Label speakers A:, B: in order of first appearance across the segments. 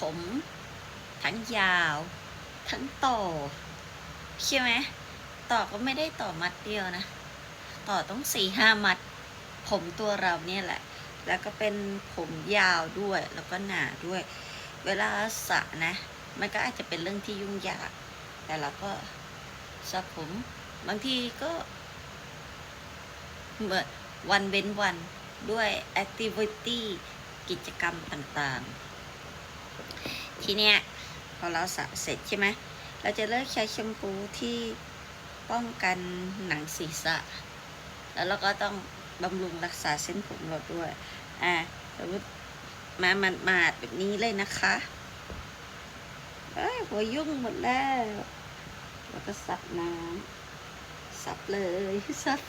A: ผมทั้งยาว ทั้งต่อใช่ไหมต่อก็ไม่ได้ต่อมัดเดียวนะ ต่อต้องสี่ห้ามัด ผมตัวเราเนี่ยแหละ แล้วก็เป็นผมยาวด้วยแล้วก็หนาด้วย เวลาสระนะ มันก็อาจจะเป็นเรื่องที่ยุ่งยาก แต่เราก็สระผมบางทีก็เหมือนวันเว้นวันด้วยแอคทิวิตี้กิจกรรมต่างๆ ทีเนี้ยพอเราสระเสร็จใช่ไหมเราจะเลิกใช้แชมพูที่ป้องกันหนังศีรษะ แล้วเราก็ต้องบำรุงรักษาเส้นผมเราด้วย อะสมมติมามันมาดแบบนี้เลยนะคะเอ้ยหัวยุ่งหมดแล้ว แล้วก็ซับน้ำซับเลยซับ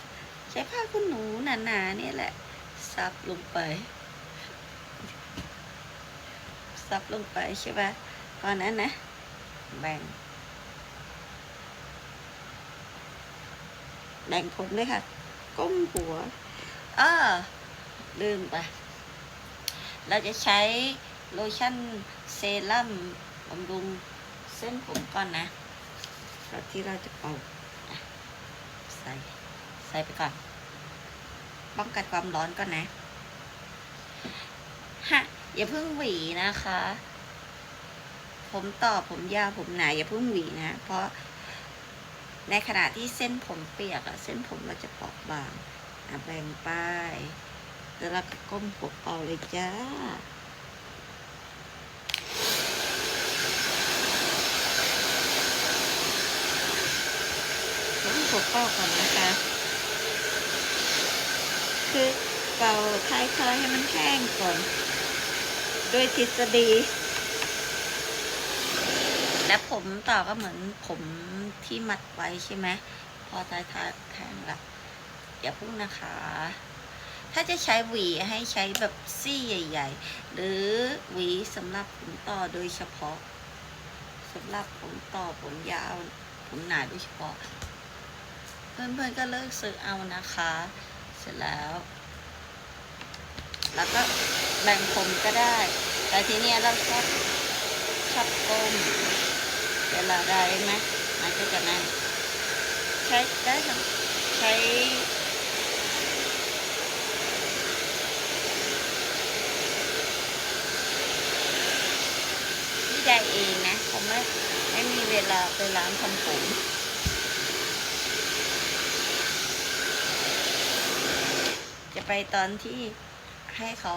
A: ใช้ผ้าคุณหนูหนาๆนี่แหละซับลงไป ซับลงไปใช่ปะตอนนั้นนะ แบ่ง แบ่งผมด้วยค่ะ ก้มหัวเออลืมไป เราจะใช้โลชั่นเซรั่มบำรุงเส้นผมก่อนนะก่อนที่เราจะเอาใส่ ใส่ไปก่อน ป้องกันความร้อนก่อนนะฮะ อย่าเพิ่งหวีนะคะ ผมต่อผมยาวผมหนาอย่าเพิ่งหวีนะ เพราะในขณะที่เส้นผมเปียกอะเส้นผมเราจะเปราะบางอะแบ่งไปแล้วเราก็ก้มหัวเอาเลยจ้าก้มหัวเป่าก่อนนะคะ คือเป่าคลายๆให้มันแห้งก่อน โดยทฤษฎี และผมต่อก็เหมือนผมที่มัดไว้ใช่ไหมพอท้ายทายแข็งละอย่าพุ่งนะคะ ถ้าจะใช้หวีให้ใช้แบบซี่ใหญ่ ๆ หรือหวีสำหรับผมต่อโดยเฉพาะสำหรับผมต่อผมยาว ผมหนาโดยเฉพาะ เพื่อนๆก็เลิกซื้อเอานะคะ เสร็จแล้ว แล้วก็แบ่งผมก็ได้ แต่ทีเนี้ยเราชอบชอบก้มเวลาได้ไหมมันก็จะนั่นใช้ได้ทั้งใช้ที่ได้เองนะผมไม่ไม่มีเวลาไปร้านทำผมจะไปตอนที่ให้เขา